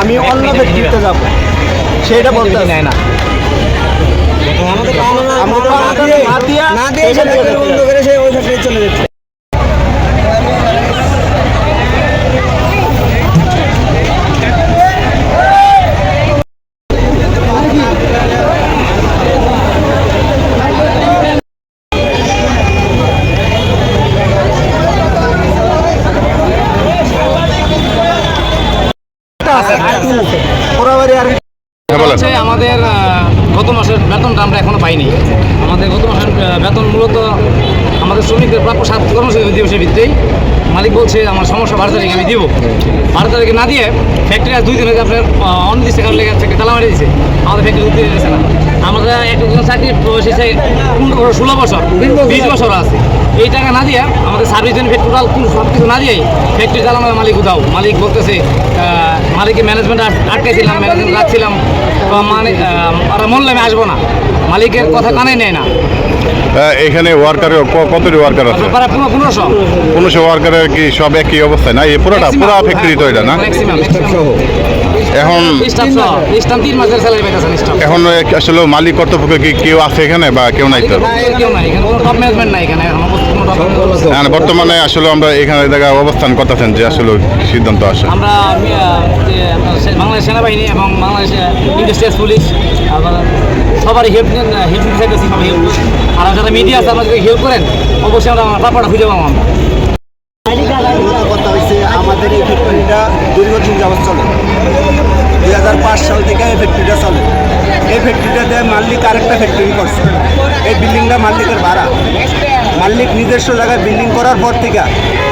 আমি অন্য ব্যক্তিতে যাব। সেটা বলতে নেয় না। আমাদের না দিয়া না দিয়ে সেটা সেটা দিয়ে বন্ধ করে সে ওই ফ্যাক্টরি চলে যাচ্ছে পোড়াবাড়ি আর হ্যাঁ বলেন। হচ্ছে আমাদের গত মাসের বেতনটা আমরা এখনও পাইনি। আমাদের গত মাসের বেতন মূলত আমাদের শ্রমিকদের প্রাপ্য সাত কর্মসূচি দিবসের ভিত্তিতেই। মালিক বলছে আমার সমস্যা বারো তারিখে আমি দিব। বারো তারিখে না দিয়ে ফ্যাক্টরি আর দুই দিন হয়ে আপনার অনির্দিষ্ট কারণ লেগে ফ্যাক্টরি তালা মারি দিয়েছে। আমাদের ফ্যাক্টরি দিতে দিতেছে না। আমরা একজন চাকরি এসে পনেরো ষোলো বছর বিশ বছর। আছে। এই টাকা না দিয়ে আমাদের সার্ভিস বেনিফিট টোটাল সব কিছু না দিয়েই ফ্যাক্টরি চালানোর মালিক উঠাও মালিক বলতেছে মালিকের ম্যানেজমেন্ট আটকাইছিলাম ম্যানেজমেন্ট রাখছিলাম। তো মানে মূল্যে আমি আসব না। মালিকের কথা কানে নেয় না। এখানে ওয়ার্কার কতটি ওয়ার্কার আছে? আপনার পনেরোশো। পনেরোশো ওয়ার্কারের কি সব একই অবস্থায়? না এই পুরোটা পুরো ফ্যাক্টরি তো এটা না? এখন এখন আসলে মালিক কর্তৃপক্ষ কি কেউ আছে এখানে বা কেউ নাই তো? কেউ নাই এখানে কোনো টপ ম্যানেজমেন্ট নাই এখানে এখন অবস্থা কোনো top management মানে বর্তমানে আসলে আমরা এখানে জায়গায় অবস্থান করতেছেন যে আসলে সিদ্ধান্ত আসে। আমরা বাংলাদেশ সেনাবাহিনী এবং বাংলাদেশ ইন্ডাস্ট্রিয়াল পুলিশ সবারই হেল্প হেল্প দিতে চাইতেছি সবাই হেল্প আর যারা মিডিয়া আছে আমরা যদি হেল্প করেন অবশ্যই আমরা খুঁজে পাবো আমরা। আমাদের এই ফ্যাক্টরিটা দীর্ঘদিন যাবৎ চলে। দুই হাজার পাঁচ সাল থেকে এই ফ্যাক্টরিটা চলে। এই ফ্যাক্টরিটাতে মাল্লিক আরেকটা ফ্যাক্টরি করছে। এই বিল্ডিংটা মাল্লিকের ভাড়া। মাল্লিক নিজস্ব জায়গায় বিল্ডিং করার পর থেকে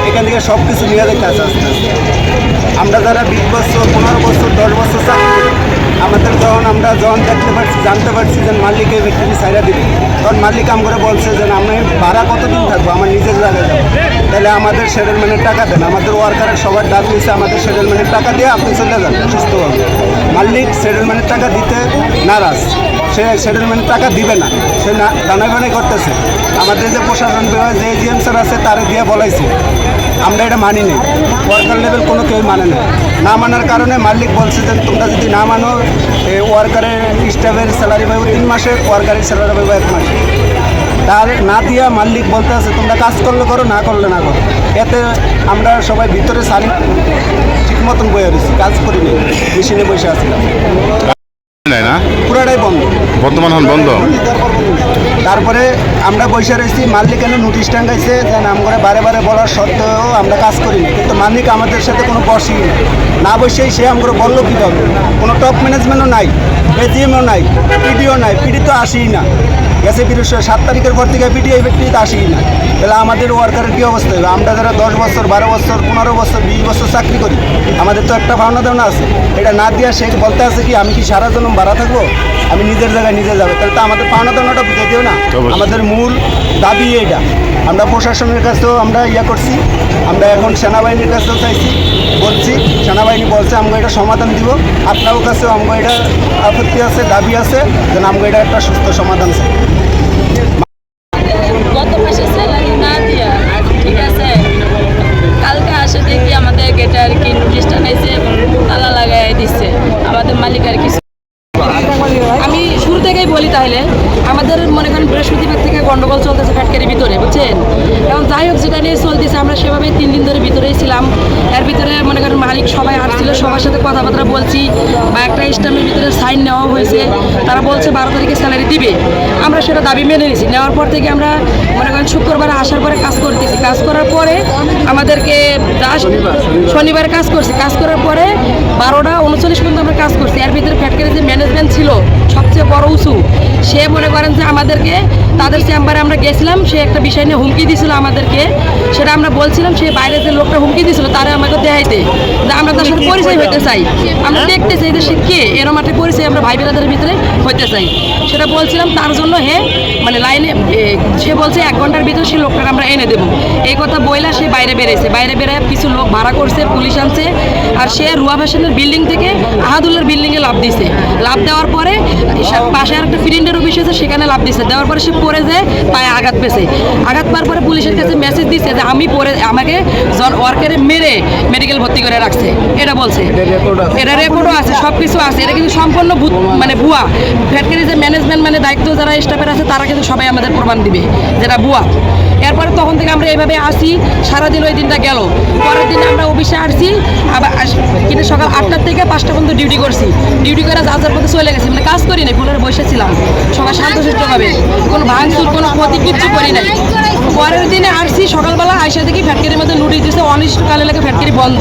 এখান থেকে সব কিছু নিয়ে যেতে আস্তে আস্তে। আমরা যারা বিশ বছর, পনেরো বছর, দশ বছর চাকরি আমাদের যখন আমরা যখন দেখতে পাচ্ছি জানতে পারছি যে মাল্লিক এই ফ্যাক্টরি সাইডা দিবে। তখন মাল্লিক করে বলছে যে আমি ভাড়া কতদিন থাকব? আমার নিজের জায়গায় যাব। তাহলে আমাদের সেটেলমেন্টের টাকা দেন। আমাদের ওয়ার্কারের সবার ডাক দিয়েছে আমাদের সেটেলমেন্টের টাকা দিয়ে আপনি চলে যান সুস্থভাবে মালিক সেটেলমেন্টের টাকা দিতে নারাজ। সে সেটেলমেন্টের টাকা দিবে না। সে না বানাই করতেছে। আমাদের যে প্রশাসন বিভাগ যে এজিএম স্যার আছে তারে দিয়ে বলাইছে। আমরা এটা মানি নেই। ওয়ার্কার লেভেল কোনো কেউ মানে না না মানার কারণে মালিক বলছে যে তোমরা যদি না মানো ওয়ার্কারের স্টাফের স্যালারি পাবো তিন মাসে ওয়ার্কারের স্যালারি পাবো এক মাসে। তার না দিয়া মালিক বলতে আছে তোমরা কাজ করলে করো না করলে না করো। এতে আমরা সবাই ভিতরে সারি ঠিক মতন বয়ে রয়েছি কাজ করিনি মেশিনে বসে আসছিলাম না? পুরাটাই বন্ধ। বর্তমান হন বন্ধ। তারপরে আমরা বসে রয়েছি, মালিক এনে নোটিশ টাঙ্গাইছে যে নাম করে বারে বারে বলার সত্ত্বেও আমরা কাজ করি কিন্তু মালিক আমাদের সাথে কোনো বসেই না না বসেই সে আমরা বলল কীভাবে? কোনো টপ ম্যানেজমেন্টও নাই এজিএমও নাই পিডিও নাই পিডি তো আসেই না। গেছে বৃহস্পতি সাত তারিখের পর থেকে পিডি এই ব্যক্তি তো আসেই না। তাহলে আমাদের ওয়ার্কারের কী অবস্থা হবে আমরা যারা দশ বছর বারো বছর পনেরো বছর বিশ বছর চাকরি করি আমাদের তো একটা ভাবনা ধারণা আছে। এটা না দিয়া সে বলতে আছে কি আমি কি সারা জন্ম ভাড়া থাকব? আমি নিজের জায়গায় নিজে যাব। তাহলে তো আমাদের পাওনা দাওনাটা বুঝে দিও না। আমাদের মূল দাবি এটা আমরা প্রশাসনের কাছেও আমরা ইয়া করছি। আমরা এখন সেনাবাহিনীর কাছেও চাইছি। বলছি, সেনাবাহিনী বলছে আমরা এটা সমাধান দিব। আপনার কাছেও আমরা এটা আপত্তি আছে, দাবি আছে, যেন আমরা এটা একটা সুস্থ সমাধান গত মাসে স্যালারি না দিয়া ঠিক আছে কালকে আসে দেখি আমাদের গেটে আর কি নোটিশটা নিয়েছে এবং তালা লাগাই দিচ্ছে আমাদের মালিক আর কিছু আমি শুরু থেকেই বলি তাহলে আমাদের মনে করেন বৃহস্পতিবার থেকে গন্ডগোল চলতেছে ফ্যাক্টরির ভিতরে বুঝছেন এখন যাই হোক যেটা নিয়ে চলতেছে, আমরা সেভাবেই তিন দিন ধরে ভিতরেই ছিলাম। এর ভিতরে মনে করেন মালিক সবাই আসছিল সবার সাথে কথাবার্তা বলছি বা একটা স্টাম্পের ভিতরে সাইন নেওয়া হয়েছে, তারা বলছে বারো তারিখে স্যালারি দিবে। আমরা সেটা দাবি মেনে নিয়েছি। নেওয়ার পর থেকে আমরা মনে করেন শুক্রবার আসার পরে কাজ করতেছি। কাজ করার পরে আমাদেরকে শনিবারে কাজ করছি। কাজ করার পরে বারোটা উনচল্লিশ পর্যন্ত আমরা কাজ করছি। এর ভিতরে ফ্যাক্টরির যে ম্যানেজমেন্ট ছিল। সবচেয়ে বড় উঁচু। সে মনে করেন যে আমাদেরকে তাদের চেম্বারে আমরা গেছিলাম সে একটা বিষয় নিয়ে হুমকি দিছিল আমাদেরকে। সেটা আমরা বলছিলাম সে বাইরে যে লোকটা হুমকি দিছিল তারা আমাকে দেখাইতে। যে আমরা তার সাথে পরিচয় হইতে চাই। আমরা দেখতে চাই যে সে কে এরম একটা পরিচয় আমরা ভাই বোনেদের ভিতরে হইতে চাই। সেটা বলছিলাম তার জন্য হে মানে লাইনে সে বলছে এক ঘণ্টার ভিতরে সে লোকটাকে আমরা এনে দেবো। এই কথা বইলা সে বাইরে বেড়েছে বাইরে বেড়ে কিছু লোক ভাড়া করছে পুলিশ আনছে আর সে রুয়া ফ্যাশনের বিল্ডিং থেকে আহাদুল্লার বিল্ডিংয়ে লাভ দিছে। লাভ দেওয়ার পরে পাশে আর একটা ফ্রেন্ডের অফিস আছে সেখানে লাভ দিছে। দেওয়ার পরে সে পড়ে যায় পায়ে আঘাত পেয়েছে। আঘাত পাওয়ার পরে পুলিশের কাছে মেসেজ দিছে যে আমি পরে আমাকে জন ওয়ার্কারে মেরে মেডিকেল ভর্তি করে রাখছে। এটা বলছে। এটা রেকর্ডও আছে। সব কিছু আছে এটা কিন্তু সম্পূর্ণ মানে ভুয়া। ফ্যাক্টরি যে ম্যানেজমেন্ট মানে দায়িত্ব যারা স্টাফের আছে তারা কিন্তু সবাই আমাদের প্রমাণ দিবে যেটা ভুয়া। এরপরে তখন থেকে আমরা এইভাবে আসি সারাদিন ওই দিনটা গেল। পরের দিন আমরা অফিসে আসছি আবার কিন্তু সকাল আটটার থেকে পাঁচটা পর্যন্ত ডিউটি করছি। ডিউটি করে যার যার পথে চলে গেছি মানে কাজ করি নাই পুনরায় বসেছিলাম সবাই শান্তশিষ্টভাবে কোনো ভাঙচুর কোনো ক্ষতি কিচ্ছু করি নাই। পরের দিনে আসছি সকালবেলা আইসা দেখি ফ্যাক্টরির মধ্যে নোটিশ দিচ্ছে অনিষ্টকালে লেগে ফ্যাক্টরি বন্ধ।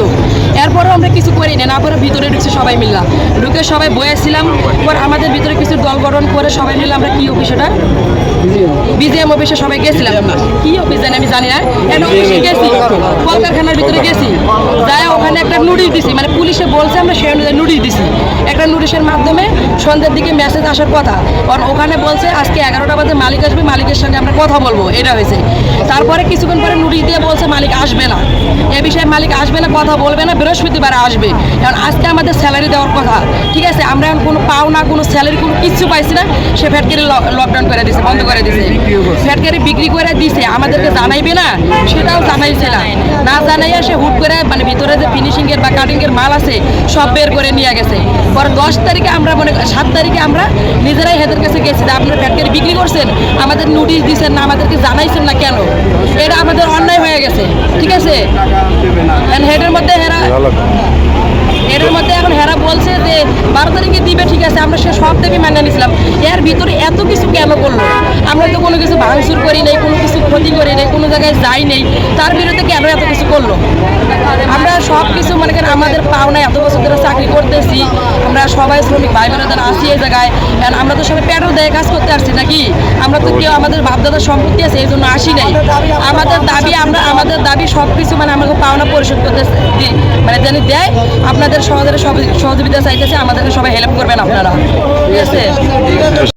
এরপরও আমরা কিছু করি না না পরে ভিতরে ঢুকছি সবাই মিললাম ঢুকে সবাই বয়েছিলাম পর আমাদের ভিতরে কিছু দল গঠন করে সবাই মিলে আমরা কি অফিস ওটা বিজিএম অফিসে সবাই গেছিলাম। কি অফিস জানি আমি জানি না। একটা অফিসে গেছি কলকারখানার ভিতরে গেছি। যাই ওখানে একটা নোটিশ দিছি মানে পুলিশে বলছে আমরা সেই অনুযায়ী নোটিশ দিছি। একটা নোটিশের মাধ্যমে সন্ধ্যের দিকে মেসেজ আসার কথা। কারণ ওখানে বলছে আজকে এগারোটা বাজে মালিক আসবে মালিকের সঙ্গে আমরা কথা বলব এটা হয়েছে। তারপরে কিছুক্ষণ পরে নোটিশ দিয়ে বলছে মালিক আসবে না। এ বিষয়ে মালিক আসবে না কথা বলবে না বৃহস্পতিবার আসবে। কারণ আজকে আমাদের স্যালারি দেওয়ার কথা। ঠিক আছে আমরা এখন কোনো পাওনা কোনো স্যালারি কোনো কিছু পাইছি না। সে ফ্যাক্টরি লকডাউন করে দিছে বন্ধ করে দিছে। ফ্যাক্টরি বিক্রি করে দিছে। আমাদেরকে জানাইবে না, সেটাও জানাইছে না। না জানাইয়া সে হুট করে মানে ভিতরে যে ফিনিশিং এর বা কাটিং এর মাল আছে, সব বের করে নিয়ে গেছে। পরে দশ তারিখে আমরা মনে সাত তারিখে আমরা নিজেরাই হেদের কাছে গেছি যে আপনার ফ্যাক্টরি বিক্রি করছেন, আমাদের নোটিশ দিচ্ছেন না, আমাদেরকে জানাইছেন না কেন? এটা আমাদের অন্যায় হয়ে গেছে, ঠিক আছে? হেডের মধ্যে হেরা এর মধ্যে এখন হেরা বলছে যে বারো তারিখে দিবে, ঠিক আছে, আমরা সে সব দাবি মানিয়ে নিয়েছিলাম এর ভিতরে এত কিছু কেন করল? আমরা তো কোনো কিছু ভাঙচুর করি নাই, কোনো কিছু ক্ষতি করি নাই, কোনো জায়গায় যাই নেই। তার বিরুদ্ধে কেন এত কিছু করল? আমরা সব কিছু মনে আমাদের পাওনায় এত বছর ধরে চাকরি করতেছি। আমরা সবাই শ্রমিক ভাই বোনেরা আসি এই জায়গায়। আমরা তো সবাই পেট্রোল দেয়, কাজ করতে আসছি নাকি? আমরা তো কেউ আমাদের বাপদাদার সম্পত্তি আছে, এই জন্য আসি নাই। আমাদের দাবি, আমরা আমাদের দাবি সব কিছু মানে আমাকে পাওনা পরিশোধ করতে মানে জানি দেয়, আপনাদের সহজে সহযোগিতা চাইতেছে আমাদেরকে সবাই হেল্প করবেন আপনারা। ঠিক আছে?